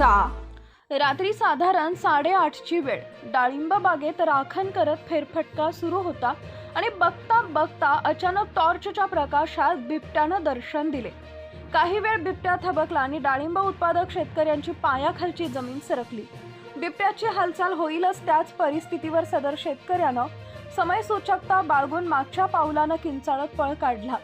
रात्रीचा रात्री साधारण साडेआठची वेळ. डाळिंब बागेत राखण करत फेरफटका सुरू होता आणि बघता बघता अचानक टॉर्चच्या प्रकाशात बिबट्यानं दर्शन दिले. काही वेळ बिबट्या थबकला आणि डाळिंब उत्पादक शेतकऱ्यांची पायाखालची जमीन सरकली. बिबट्याची हालचाल होईलच त्याच परिस्थितीवर सदर शेतकऱ्यानं समयसूचकता बाळगून मागच्या पावलानं किंचाळत पळ काढला.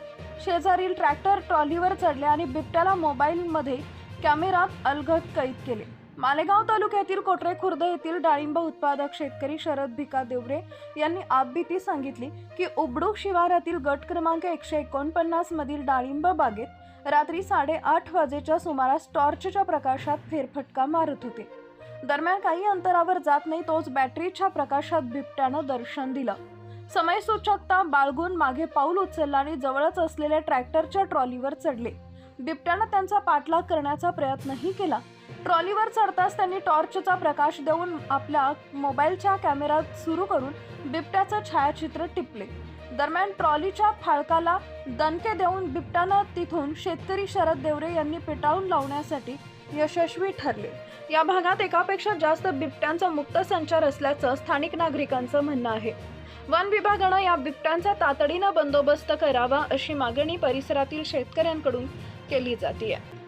शेजारील ट्रॅक्टर ट्रॉलीवर चढले आणि बिबट्याला मोबाईलमध्ये कॅमेरात अलगद कैद केले. मालेगाव तालुक्यातील कोटरे खुर्द येथील डाळिंब उत्पादक शेतकरी शरद भिका देवरे यांनी आपबीती सांगितली की उबडूक शिवारातील गट क्रमांक एकशे एकोणपन्नास मधील डाळिंब बागेत रात्री साडेआठ वाजेच्या सुमारास टॉर्चच्या प्रकाशात फेरफटका मारत होते. दरम्यान काही अंतरावर जात नाही तोच बॅटरीच्या प्रकाशात बिबट्यानं दर्शन दिलं. समयसूचकता बाळगून मागे पाऊल उचलला आणि जवळच असलेल्या ट्रॅक्टरच्या ट्रॉलीवर चढले. बिबट्यानं त्यांचा पाठलाग करण्याचा प्रयत्नही केला. ट्रॉलीवर चढताच त्यांनी टॉर्चचा प्रकाश देऊन आपल्या मोबाईलच्या कॅमेऱ्यात सुरू करून बिबट्याचं छायाचित्र टिपले. दरम्यान ट्रॉलीच्या फाळकाला दणके देऊन बिबट्यानं तिथून शेतकरी शरद देवरे यांनी पेटाळून लावण्यासाठी यशस्वी ठरले. या भागात एकापेक्षा जास्त बिबट्यांचा मुक्त संचार असल्याचं स्थानिक नागरिकांचं म्हणणं आहे. वन विभागानं या बिबट्यांचा तातडीनं बंदोबस्त करावा अशी मागणी परिसरातील शेतकऱ्यांकडून केली जाते